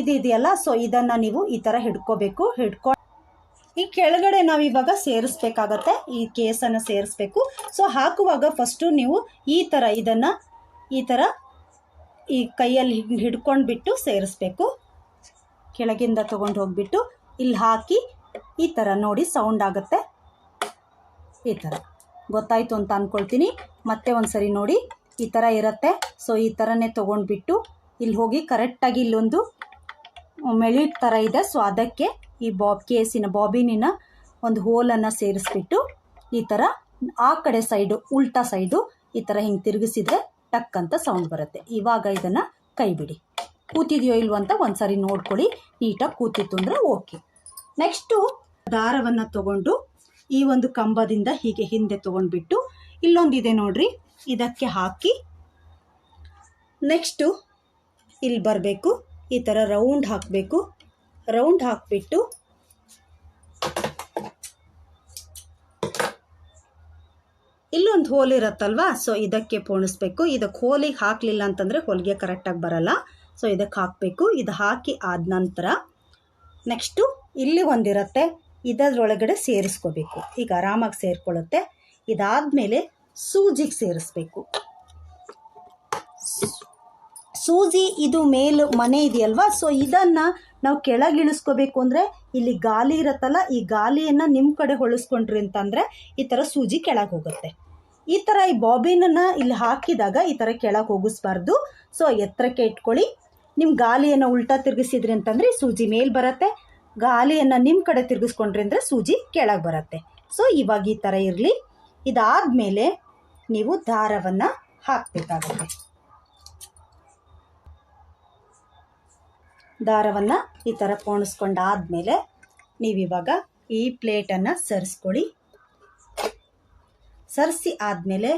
ಇದು ಇದೆಯಲ್ಲ ಸೊ ಇದನ್ನು ನೀವು ಈ ಥರ ಹಿಡ್ಕೋಬೇಕು. ಹಿಡ್ಕೊ ಈ ಕೆಳಗಡೆ ನಾವು ಇವಾಗ ಸೇರಿಸ್ಬೇಕಾಗತ್ತೆ. ಈ ಕೇಸನ್ನು ಸೇರಿಸ್ಬೇಕು. ಸೊ ಹಾಕುವಾಗ ಫಸ್ಟು ನೀವು ಈ ಥರ ಇದನ್ನು ಈ ಥರ ಈ ಕೈಯಲ್ಲಿ ಹಿಂಗೆ ಹಿಡ್ಕೊಂಡು ಬಿಟ್ಟು ಸೇರಿಸ್ಬೇಕು. ಕೆಳಗಿಂದ ತೊಗೊಂಡು ಹೋಗ್ಬಿಟ್ಟು ಇಲ್ಲಿ ಹಾಕಿ ಈ ಥರ ನೋಡಿ ಸೌಂಡ್ ಆಗುತ್ತೆ. ಈ ಥರ ಗೊತ್ತಾಯಿತು ಅಂತ ಅಂದ್ಕೊಳ್ತೀನಿ ಮತ್ತೆ ಒಂದು ನೋಡಿ. ಈ ಥರ ಇರುತ್ತೆ. ಸೊ ಈ ಥರನೇ ತೊಗೊಂಡ್ಬಿಟ್ಟು ಇಲ್ಲಿ ಹೋಗಿ ಕರೆಕ್ಟಾಗಿ ಇಲ್ಲೊಂದು ಮೆಳಿಟ್ ಥರ ಇದೆ. ಸೊ ಅದಕ್ಕೆ ಈ ಬಾಬ್ ಕೇಸಿನ ಬಾಬಿನಿನ ಒಂದು ಹೋಲನ್ನು ಸೇರಿಸ್ಬಿಟ್ಟು ಈ ಥರ ಆ ಕಡೆ ಸೈಡು ಉಲ್ಟಾ ಸೈಡು ಈ ಥರ ಹಿಂಗೆ ತಿರುಗಿಸಿದ್ರೆ ಟಕ್ ಅಂತ ಸೌಂಡ್ ಬರುತ್ತೆ. ಇವಾಗ ಇದನ್ನು ಕೈ ಬಿಡಿ ಕೂತಿದೆಯೋ ಇಲ್ವೋ ಅಂತ ಒಂದು ಸಾರಿ ನೋಡ್ಕೊಳ್ಳಿ. ನೀಟಾಗಿ ಕೂತಿತ್ತು ಅಂದರೆ ಓಕೆ ನೆಕ್ಸ್ಟು ದಾರವನ್ನು ತಗೊಂಡು ಈ ಒಂದು ಕಂಬದಿಂದ ಹೀಗೆ ಹಿಂದೆ ತೊಗೊಂಡ್ಬಿಟ್ಟು ಇಲ್ಲೊಂದಿದೆ ನೋಡ್ರಿ. ಇದಕ್ಕೆ ಹಾಕಿ ನೆಕ್ಸ್ಟು ಇಲ್ಲಿ ಬರಬೇಕು. ಈ ಥರ ರೌಂಡ್ ಹಾಕಬೇಕು. ರೌಂಡ್ ಹಾಕಿಬಿಟ್ಟು ಇಲ್ಲೊಂದು ಹೋಲ್ ಇರುತ್ತಲ್ವಾ? ಸೊ ಇದಕ್ಕೆ ಪೋಣಿಸ್ಬೇಕು. ಇದಕ್ಕೆ ಹೋಲಿಗೆ ಹಾಕಲಿಲ್ಲ ಅಂತಂದರೆ ಹೋಲಿಗೆ ಕರೆಕ್ಟಾಗಿ ಬರಲ್ಲ. ಸೊ ಇದಕ್ಕೆ ಹಾಕಬೇಕು. ಇದು ಹಾಕಿ ಆದ ನಂತರ ನೆಕ್ಸ್ಟು ಇಲ್ಲಿ ಒಂದಿರುತ್ತೆ. ಇದರೊಳಗಡೆ ಸೇರಿಸ್ಕೋಬೇಕು. ಈಗ ಆರಾಮಾಗಿ ಸೇರಿಕೊಳ್ಳುತ್ತೆ. ಇದಾದಮೇಲೆ ಸೂಜಿಗೆ ಸೇರಿಸ್ಬೇಕು. ಸೂಜಿ ಇದು ಮೇಲು ಮನೆ ಇದೆಯಲ್ವಾ? ಸೊ ಇದನ್ನು ನಾವು ಕೆಳಗೆ ಇಳಿಸ್ಕೋಬೇಕು ಅಂದರೆ ಇಲ್ಲಿ ಗಾಲಿ ಇರುತ್ತಲ್ಲ, ಈ ಗಾಲಿಯನ್ನು ನಿಮ್ಮ ಕಡೆ ಹೊಳಿಸ್ಕೊಂಡ್ರಿ ಅಂತಂದರೆ ಈ ಥರ ಸೂಜಿ ಕೆಳಗೆ ಹೋಗುತ್ತೆ. ಈ ಥರ ಈ ಬಾಬಿನನ್ನು ಇಲ್ಲಿ ಹಾಕಿದಾಗ ಈ ಥರ ಕೆಳಗೆ ಹೋಗಿಸ್ಬಾರ್ದು. ಸೊ ಎತ್ತರಕ್ಕೆ ಇಟ್ಕೊಳ್ಳಿ. ನಿಮ್ಮ ಗಾಲಿಯನ್ನು ಉಲ್ಟಾ ತಿರುಗಿಸಿದ್ರಿ ಅಂತಂದರೆ ಸೂಜಿ ಮೇಲೆ ಬರುತ್ತೆ. ಗಾಲಿಯನ್ನು ನಿಮ್ಮ ಕಡೆ ತಿರುಗಿಸ್ಕೊಂಡ್ರಿ ಅಂದರೆ ಸೂಜಿ ಕೆಳಗೆ ಬರುತ್ತೆ. ಸೊ ಇವಾಗ ಈ ಥರ ಇರಲಿ. ಇದಾದಮೇಲೆ ನೀವು ದಾರವನ್ನು ಹಾಕಬೇಕಾಗುತ್ತೆ. ದಾರವನ್ನು ಈ ಥರ ಪೋಣಿಸ್ಕೊಂಡಾದ್ಮೇಲೆ ನೀವಿವಾಗ ಈ ಪ್ಲೇಟನ್ನು ಸರಿಸ್ಕೊಳ್ಳಿ. ಸರಿಸಿ ಆದಮೇಲೆ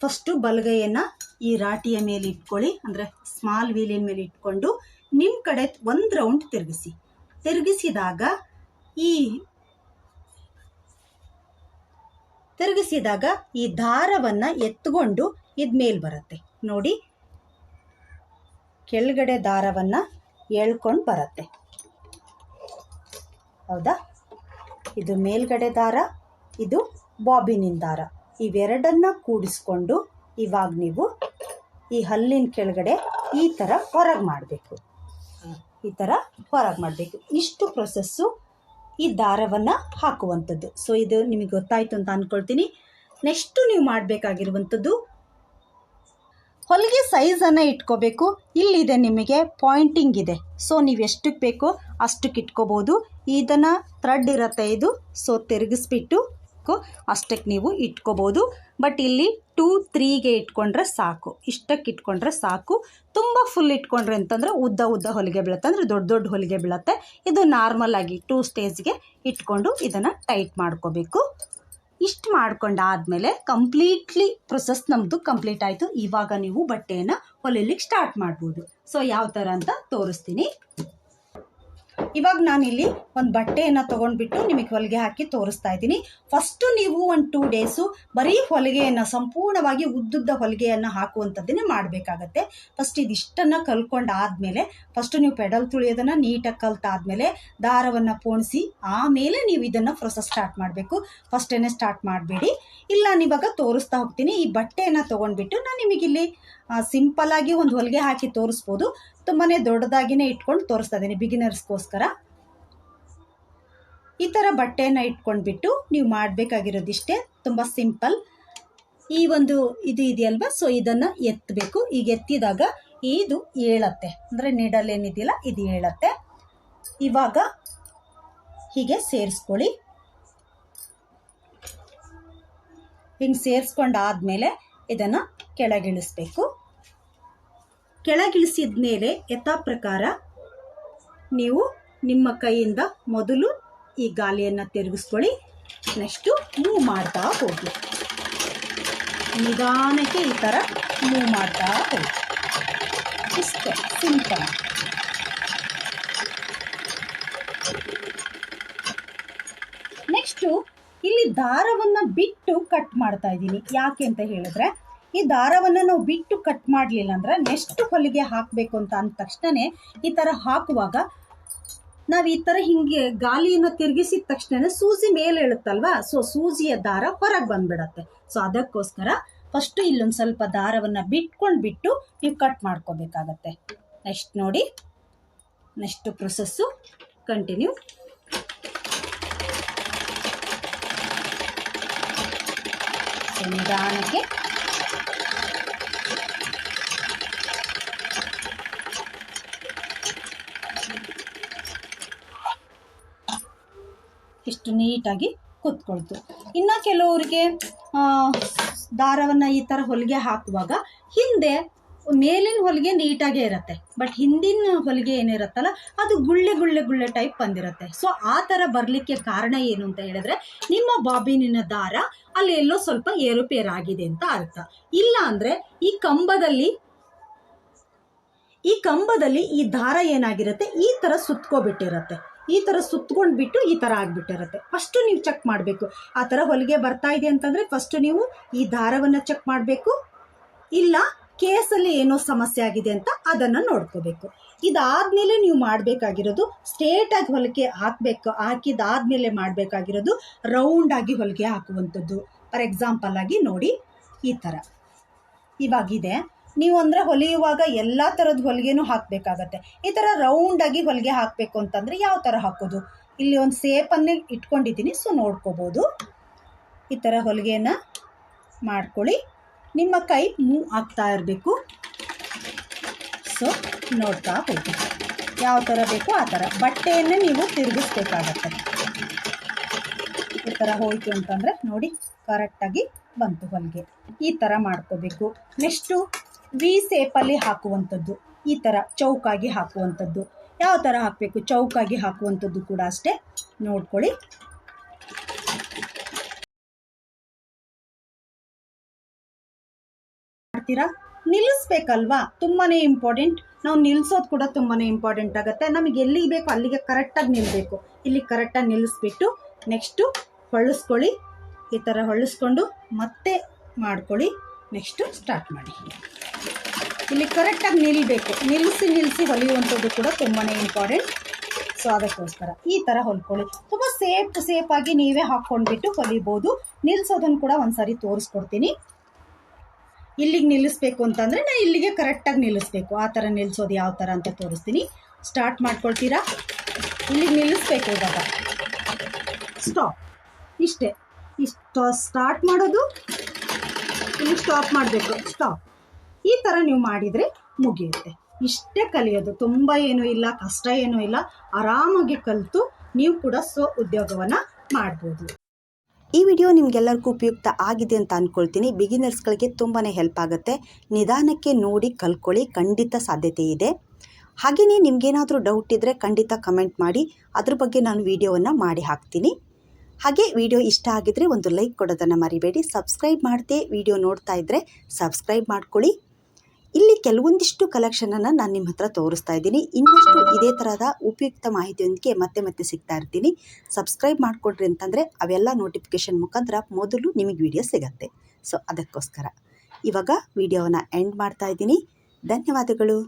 ಫಸ್ಟು ಬಲಗೈಯನ್ನು ಈ ರಾಟಿಯ ಮೇಲೆ ಇಟ್ಕೊಳ್ಳಿ. ಅಂದರೆ ಸ್ಮಾಲ್ ವೀಲಿನ ಮೇಲೆ ಇಟ್ಕೊಂಡು ನಿಮ್ಮ ಕಡೆ ಒಂದು ರೌಂಡ್ ತಿರುಗಿಸಿ. ತಿರುಗಿಸಿದಾಗ ಈ ತಿರುಗಿಸಿದಾಗ ಈ ದಾರವನ್ನು ಎತ್ಕೊಂಡು ಇದು ಮೇಲೆ ಬರುತ್ತೆ. ನೋಡಿ, ಕೆಳಗಡೆ ದಾರವನ್ನು ಎಳ್ಕೊಂಡು ಬರುತ್ತೆ. ಹೌದಾ? ಇದು ಮೇಲ್ಗಡೆ ದಾರ, ಇದು ಬಾಬಿನಿನ ದಾರ. ಇವೆರಡನ್ನ ಕೂಡಿಸ್ಕೊಂಡು ಇವಾಗ ನೀವು ಈ ಹಲ್ಲಿನ ಕೆಳಗಡೆ ಈ ಥರ ಹೊರಗೆ ಮಾಡಬೇಕು. ಈ ಥರ ಹೊರಗೆ ಮಾಡಬೇಕು. ಇಷ್ಟು ಪ್ರೊಸೆಸ್ಸು ಈ ದಾರವನ್ನು ಹಾಕುವಂಥದ್ದು. ಸೊ ಇದು ನಿಮಗೆ ಗೊತ್ತಾಯಿತು ಅಂತ ಅಂದ್ಕೊಳ್ತೀನಿ ನೆಕ್ಸ್ಟು ನೀವು ಮಾಡಬೇಕಾಗಿರುವಂಥದ್ದು ಹೊಲಿಗೆ ಸೈಜನ್ನು ಇಟ್ಕೋಬೇಕು. ಇಲ್ಲಿದೆ ನಿಮಗೆ ಪಾಯಿಂಟಿಂಗ್ ಇದೆ. ಸೊ ನೀವು ಎಷ್ಟಕ್ಕೆ ಬೇಕೋ ಅಷ್ಟಕ್ಕೆ ಇಟ್ಕೋಬೋದು. ಇದನ್ನು ಥ್ರೆಡ್ ಇರುತ್ತೆ ಇದು. ಸೊ ತಿರುಗಿಸ್ಬಿಟ್ಟು ಅಷ್ಟಕ್ಕೆ ನೀವು ಇಟ್ಕೋಬೋದು. ಬಟ್ ಇಲ್ಲಿ ಟೂ ತ್ರೀಗೆ ಇಟ್ಕೊಂಡ್ರೆ ಸಾಕು. ಇಷ್ಟಕ್ಕೆ ಇಟ್ಕೊಂಡ್ರೆ ಸಾಕು. ತುಂಬ ಫುಲ್ ಇಟ್ಕೊಂಡ್ರೆ ಅಂತಂದರೆ ಉದ್ದ ಉದ್ದ ಹೊಲಿಗೆ ಬೀಳುತ್ತೆ. ಅಂದರೆ ದೊಡ್ಡ ದೊಡ್ಡ ಹೊಲಿಗೆ ಬೀಳುತ್ತೆ. ಇದು ನಾರ್ಮಲ್ ಆಗಿ ಟೂ ಸ್ಟೇಜ್ಗೆ ಇಟ್ಕೊಂಡು ಇದನ್ನು ಟೈಟ್ ಮಾಡ್ಕೋಬೇಕು. ಇಷ್ಟು ಮಾಡ್ಕೊಂಡಾದಮೇಲೆ ಕಂಪ್ಲೀಟ್ಲಿ ಪ್ರೊಸೆಸ್ ನಮ್ಮದು ಕಂಪ್ಲೀಟ್ ಆಯಿತು. ಇವಾಗ ನೀವು ಬಟ್ಟೆಯನ್ನು ಹೊಲಿಲಿಕ್ಕೆ ಸ್ಟಾರ್ಟ್ ಮಾಡ್ಬೋದು. ಸೊ ಯಾವ ಥರ ಅಂತ ತೋರಿಸ್ತೀನಿ. ಇವಾಗ ನಾನಿಲ್ಲಿ ಒಂದು ಬಟ್ಟೆಯನ್ನು ತೊಗೊಂಡ್ಬಿಟ್ಟು ನಿಮಗೆ ಹೊಲಿಗೆ ಹಾಕಿ ತೋರಿಸ್ತಾ ಇದ್ದೀನಿ. ಫಸ್ಟು ನೀವು ಒಂದು ಟೂ ಡೇಸು ಬರೀ ಹೊಲಿಗೆಯನ್ನು, ಸಂಪೂರ್ಣವಾಗಿ ಉದ್ದುದ್ದ ಹೊಲಿಗೆಯನ್ನು ಹಾಕುವಂಥದ್ದನ್ನೇ ಮಾಡಬೇಕಾಗತ್ತೆ. ಫಸ್ಟ್ ಇದಿಷ್ಟನ್ನು ಕಲ್ಕೊಂಡಾದಮೇಲೆ ಫಸ್ಟು ನೀವು ಪೆಡಲ್ ತುಳಿಯೋದನ್ನು ನೀಟಾಗಿ ಕಲ್ತಾದ್ಮೇಲೆ, ದಾರವನ್ನು ಪೋಣಿಸಿ, ಆಮೇಲೆ ನೀವು ಇದನ್ನು ಪ್ರೊಸೆಸ್ ಸ್ಟಾರ್ಟ್ ಮಾಡಬೇಕು. ಫಸ್ಟೇನೆ ಸ್ಟಾರ್ಟ್ ಮಾಡಬೇಡಿ. ಇಲ್ಲ ನಾನಿವಾಗ ತೋರಿಸ್ತಾ ಹೋಗ್ತೀನಿ. ಈ ಬಟ್ಟೆಯನ್ನು ತೊಗೊಂಡ್ಬಿಟ್ಟು ನಾನು ನಿಮಗಿಲ್ಲಿ ಸಿಂಪಲ್ಲಾಗಿ ಒಂದು ಹೊಲಿಗೆ ಹಾಕಿ ತೋರಿಸ್ಬೋದು. ತುಂಬಾ ದೊಡ್ಡದಾಗಿನೇ ಇಟ್ಕೊಂಡು ತೋರಿಸ್ತಾ ಇದ್ದೀನಿ ಬಿಗಿನರ್ಸ್ಗೋಸ್ಕರ ಈ ಥರ ಬಟ್ಟೆಯನ್ನು ಇಟ್ಕೊಂಡ್ಬಿಟ್ಟು ನೀವು ಮಾಡಬೇಕಾಗಿರೋದಿಷ್ಟೇ, ತುಂಬ ಸಿಂಪಲ್ ಈ ಒಂದು ಇದು ಇದೆಯಲ್ವ? ಸೊ ಇದನ್ನು ಎತ್ತಬೇಕು ಈಗ ಎತ್ತಿದಾಗ ಇದು ಏಳತ್ತೆ. ಅಂದರೆ ನೀಡಲ್ ಏನಿದೆಯಲ್ಲ, ಇದು ಏಳತ್ತೆ. ಇವಾಗ ಹೀಗೆ ಸೇರಿಸ್ಕೊಳ್ಳಿ. ಹಿಂಗೆ ಸೇರಿಸ್ಕೊಂಡಾದ್ಮೇಲೆ ಇದನ್ನು ಕೆಳಗಿಳಿಸ್ಬೇಕು. ಕೆಳಗಿಳಿಸಿದ ಮೇಲೆ ಯಥಾ ಪ್ರಕಾರ ನೀವು ನಿಮ್ಮ ಕೈಯಿಂದ ಮೊದಲು ಈ ಗಾಲಿಯನ್ನು ತಿರುಗಿಸ್ಕೊಳ್ಳಿ. ನೆಕ್ಸ್ಟು ಮೂವ್ ಮಾಡ್ತಾ ಹೋಗಿ. ನಿಧಾನಕ್ಕೆ ಈ ಥರ ಮೂವ್ ಮಾಡ್ತಾ ಹೋಗಿ. ಇಷ್ಟೇ, ಸಿಂಪಲ್. ನೆಕ್ಸ್ಟು ಇಲ್ಲಿ ದಾರವನ್ನು ಬಿಟ್ಟು ಕಟ್ ಮಾಡ್ತಾ ಇದ್ದೀನಿ. ಯಾಕೆ ಅಂತ ಹೇಳಿದ್ರೆ ಈ ದಾರವನ್ನು ನಾವು ಬಿಟ್ಟು ಕಟ್ ಮಾಡಲಿಲ್ಲ ಅಂದ್ರೆ ನೆಕ್ಸ್ಟ್ ಹೊಲಿಗೆ ಹಾಕಬೇಕು ಅಂತ ಅಂದ ತಕ್ಷಣನೇ ಈ ಥರ ಹಾಕುವಾಗ ನಾವು ಈ ಥರ ಹಿಂಗೆ ಗಾಲಿಯನ್ನು ತಿರುಗಿಸಿದ ತಕ್ಷಣ ಸೂಜಿ ಮೇಲೆ ಇಳುತ್ತಲ್ವಾ? ಸೊ ಸೂಜಿಯ ದಾರ ಹೊರಗೆ ಬಂದ್ಬಿಡತ್ತೆ. ಸೊ ಅದಕ್ಕೋಸ್ಕರ ಫಸ್ಟು ಇಲ್ಲೊಂದು ಸ್ವಲ್ಪ ದಾರವನ್ನು ಬಿಟ್ಕೊಂಡು ಬಿಟ್ಟು ನೀವು ಕಟ್ ಮಾಡ್ಕೋಬೇಕಾಗತ್ತೆ. ನೆಕ್ಸ್ಟ್ ನೋಡಿ ನೆಕ್ಸ್ಟ್ ಪ್ರೊಸೆಸ್ಸು ಕಂಟಿನ್ಯೂ ನಿಧಾನಕ್ಕೆ ಇಷ್ಟು ನೀಟಾಗಿ ಕೂತ್ಕೊಳ್ತು. ಇನ್ನು ಕೆಲವರಿಗೆ ದಾರವನ್ನು ಈ ಥರ ಹೊಲಿಗೆ ಹಾಕುವಾಗ ಹಿಂದೆ ಮೇಲಿನ ಹೊಲಿಗೆ ನೀಟಾಗೇ ಇರುತ್ತೆ, ಬಟ್ ಹಿಂದಿನ ಹೊಲಿಗೆ ಏನಿರುತ್ತಲ್ಲ, ಅದು ಗುಳ್ಳೆ ಗುಳ್ಳೆ ಗುಳ್ಳೆ ಟೈಪ್ ಬಂದಿರುತ್ತೆ. ಸೊ, ಆ ಥರ ಬರಲಿಕ್ಕೆ ಕಾರಣ ಏನು ಅಂತ ಹೇಳಿದ್ರೆ, ನಿಮ್ಮ ಬಾಬಿನಿನ ದಾರ ಅಲ್ಲಿ ಎಲ್ಲೋ ಸ್ವಲ್ಪ ಏರುಪೇರಾಗಿದೆ ಅಂತ ಅರ್ಥ. ಇಲ್ಲ ಅಂದರೆ ಈ ಕಂಬದಲ್ಲಿ ಈ ಕಂಬದಲ್ಲಿ ಈ ದಾರ ಏನಾಗಿರುತ್ತೆ, ಈ ಥರ ಸುತ್ಕೊಬಿಟ್ಟಿರುತ್ತೆ. ಈ ಥರ ಸುತ್ಕೊಂಡ್ಬಿಟ್ಟು ಈ ಥರ ಆಗಿಬಿಟ್ಟಿರುತ್ತೆ. ಫಸ್ಟು ನೀವು ಚೆಕ್ ಮಾಡಬೇಕು. ಆ ಥರ ಹೊಲಿಗೆ ಬರ್ತಾ ಇದೆ ಅಂತಂದರೆ ಫಸ್ಟು ನೀವು ಈ ದಾರವನ್ನು ಚೆಕ್ ಮಾಡಬೇಕು. ಇಲ್ಲ ಕೇಸಲ್ಲಿ ಏನೋ ಸಮಸ್ಯೆ ಆಗಿದೆ ಅಂತ ಅದನ್ನು ನೋಡ್ಕೋಬೇಕು. ಇದಾದಮೇಲೆ ನೀವು ಮಾಡಬೇಕಾಗಿರೋದು ಸ್ಟ್ರೇಟಾಗಿ ಹೊಲಿಗೆ ಹಾಕಬೇಕು, ಹಾಕಿದಾದಮೇಲೆ ಮಾಡಬೇಕಾಗಿರೋದು ರೌಂಡಾಗಿ ಹೊಲಿಗೆ ಹಾಕುವಂಥದ್ದು. ಫಾರ್ ಎಕ್ಸಾಂಪಲ್ ಆಗಿ ನೋಡಿ ಈ ಥರ ಇವಾಗಿದೆ. ನೀವು ಅಂದರೆ ಹೊಲಿಯುವಾಗ ಎಲ್ಲ ಥರದ ಹೊಲಿಗೆನೂ ಹಾಕಬೇಕಾಗತ್ತೆ. ಈ ಥರ ರೌಂಡಾಗಿ ಹೊಲಿಗೆ ಹಾಕಬೇಕು ಅಂತಂದರೆ ಯಾವ ಥರ ಹಾಕೋದು? ಇಲ್ಲಿ ಒಂದು ಸೇಪನ್ನೇ ಇಟ್ಕೊಂಡಿದ್ದೀನಿ ಸೊ ನೋಡ್ಕೋಬೋದು. ಈ ಥರ ಹೊಲಿಗೆನ ಮಾಡ್ಕೊಳ್ಳಿ. ನಿಮ್ಮ ಕೈ ಮೂವ್ ಆಗ್ತಾ ಇರಬೇಕು. ಸೊ ನೋಡ್ತಾ ಹೋಗಿ. ಯಾವ ಥರ ಬೇಕೋ ಆ ಥರ ಬಟ್ಟೆಯನ್ನು ನೀವು ತಿರುಗಿಸ್ಬೇಕಾಗತ್ತೆ. ಈ ಥರ ಹೋಯಿತು ಅಂತಂದರೆ ನೋಡಿ ಕರೆಕ್ಟಾಗಿ ಬಂತು ಹೊಲಿಗೆ. ಈ ಥರ ಮಾಡ್ಕೋಬೇಕು. ನೆಕ್ಸ್ಟು ವಿ ಸೇಪಲ್ಲಿ ಹಾಕುವಂಥದ್ದು. ಈ ಥರ ಚೌಕಾಗಿ ಹಾಕುವಂಥದ್ದು. ಯಾವ ಥರ ಹಾಕಬೇಕು? ಚೌಕಾಗಿ ಹಾಕುವಂಥದ್ದು ಕೂಡ ಅಷ್ಟೇ. ನೋಡ್ಕೊಳ್ಳಿ. ಮಾಡ್ತೀರಾ? ನಿಲ್ಲಿಸ್ಬೇಕಲ್ವಾ? ತುಂಬಾ ಇಂಪಾರ್ಟೆಂಟ್ ನಾವು ನಿಲ್ಲಿಸೋದು ಕೂಡ ತುಂಬಾ ಇಂಪಾರ್ಟೆಂಟ್ ಆಗುತ್ತೆ. ನಮಗೆ ಎಲ್ಲಿಗೆ ಬೇಕು, ಅಲ್ಲಿಗೆ ಕರೆಕ್ಟಾಗಿ ನಿಲ್ಲಬೇಕು ಇಲ್ಲಿ ಕರೆಕ್ಟಾಗಿ ನಿಲ್ಲಿಸ್ಬಿಟ್ಟು ನೆಕ್ಸ್ಟು ಹೊಳ್ಸ್ಕೊಳ್ಳಿ. ಈ ಥರ ಹೊಳ್ಸ್ಕೊಂಡು ಮತ್ತೆ ಮಾಡ್ಕೊಳ್ಳಿ. ನೆಕ್ಸ್ಟು ಸ್ಟಾರ್ಟ್ ಮಾಡಿ. ಇಲ್ಲಿ ಕರೆಕ್ಟಾಗಿ ನಿಲ್ಲಬೇಕು ನಿಲ್ಲಿಸಿ ನಿಲ್ಲಿಸಿ ಹೊಲಿಯುವಂಥದ್ದು ಕೂಡ ತುಂಬಾ ಇಂಪಾರ್ಟೆಂಟ್ ಸೊ ಅದಕ್ಕೋಸ್ಕರ ಈ ಥರ ಹೊಲ್ಕೊಳ್ಳಿ. ತುಂಬ ಸೇಫ್ ಸೇಫಾಗಿ ನೀವೇ ಹಾಕ್ಕೊಂಡ್ಬಿಟ್ಟು ಹೊಲಿಬೋದು. ನಿಲ್ಲಿಸೋದನ್ನು ಕೂಡ ಒಂದ್ಸರಿ ತೋರಿಸ್ಕೊಡ್ತೀನಿ. ಇಲ್ಲಿಗೆ ನಿಲ್ಲಿಸ್ಬೇಕು ಅಂತಂದರೆ ನಾನು ಇಲ್ಲಿಗೆ ಕರೆಕ್ಟಾಗಿ ನಿಲ್ಲಿಸ್ಬೇಕು. ಆ ಥರ ನಿಲ್ಲಿಸೋದು ಯಾವ ಥರ ಅಂತ ತೋರಿಸ್ತೀನಿ. ಸ್ಟಾರ್ಟ್ ಮಾಡ್ಕೊಳ್ತೀರಾ? ಇಲ್ಲಿಗೆ ನಿಲ್ಲಿಸ್ಬೇಕು ಇವಾಗ. ಸ್ಟಾಪ್ ಇಷ್ಟೇ. ಇಷ್ಟು ಸ್ಟಾರ್ಟ್ ಮಾಡೋದು ಇಲ್ಲಿ ಸ್ಟಾಪ್ ಮಾಡಬೇಕು. ಸ್ಟಾಪ್ ಈ ಥರ ನೀವು ಮಾಡಿದರೆ ಮುಗಿಯುತ್ತೆ. ಇಷ್ಟೇ ಕಲಿಯೋದು. ತುಂಬ ಏನೂ ಇಲ್ಲ, ಕಷ್ಟ ಏನೂ ಇಲ್ಲ. ಆರಾಮಾಗಿ ಕಲಿತು ನೀವು ಕೂಡ ಸ್ವ ಉದ್ಯೋಗವನ್ನು ಮಾಡ್ಬೋದು. ಈ ವಿಡಿಯೋ ನಿಮಗೆಲ್ಲರಿಗೂ ಉಪಯುಕ್ತ ಆಗಿದೆ ಅಂತ ಅಂದ್ಕೊಳ್ತೀನಿ ಬಿಗಿನರ್ಸ್ಗಳಿಗೆ ತುಂಬಾ ಹೆಲ್ಪ್ ಆಗುತ್ತೆ. ನಿಧಾನಕ್ಕೆ ನೋಡಿ ಕಲ್ಕೊಳ್ಳಿ ಖಂಡಿತ ಸಾಧ್ಯತೆ ಇದೆ. ಹಾಗೆಯೇ ನಿಮಗೇನಾದರೂ ಡೌಟ್ ಇದ್ದರೆ ಖಂಡಿತ ಕಮೆಂಟ್ ಮಾಡಿ. ಅದ್ರ ಬಗ್ಗೆ ನಾನು ವಿಡಿಯೋವನ್ನು ಮಾಡಿ ಹಾಕ್ತೀನಿ. ಹಾಗೆ ವಿಡಿಯೋ ಇಷ್ಟ ಆಗಿದ್ರೆ ಒಂದು ಲೈಕ್ ಕೊಡೋದನ್ನು ಮರಿಬೇಡಿ. ಸಬ್ಸ್ಕ್ರೈಬ್ ಮಾಡದೆ ವಿಡಿಯೋ ನೋಡ್ತಾ ಇದ್ದರೆ ಸಬ್ಸ್ಕ್ರೈಬ್ ಮಾಡ್ಕೊಳ್ಳಿ. ಇಲ್ಲಿ ಕೆಲವೊಂದಿಷ್ಟು ಕಲೆಕ್ಷನನ್ನು ನಾನು ನಿಮ್ಮ ಹತ್ರ ತೋರಿಸ್ತಾ ಇದ್ದೀನಿ. ಇನ್ನಷ್ಟು ಇದೇ ಥರದ ಉಪಯುಕ್ತ ಮಾಹಿತಿಯೊಂದಿಗೆ ಮತ್ತೆ ಮತ್ತೆ ಸಿಗ್ತಾ ಇರ್ತೀನಿ. ಸಬ್ಸ್ಕ್ರೈಬ್ ಮಾಡಿಕೊಡ್ರಿ ಅಂತಂದರೆ ಅವೆಲ್ಲ ನೋಟಿಫಿಕೇಷನ್ ಮುಖಾಂತರ ಮೊದಲು ನಿಮಗೆ ವಿಡಿಯೋ ಸಿಗತ್ತೆ. ಸೊ ಅದಕ್ಕೋಸ್ಕರ ಇವಾಗ ವಿಡಿಯೋವನ್ನ ಎಂಡ್ ಮಾಡ್ತಾ ಇದ್ದೀನಿ. ಧನ್ಯವಾದಗಳು.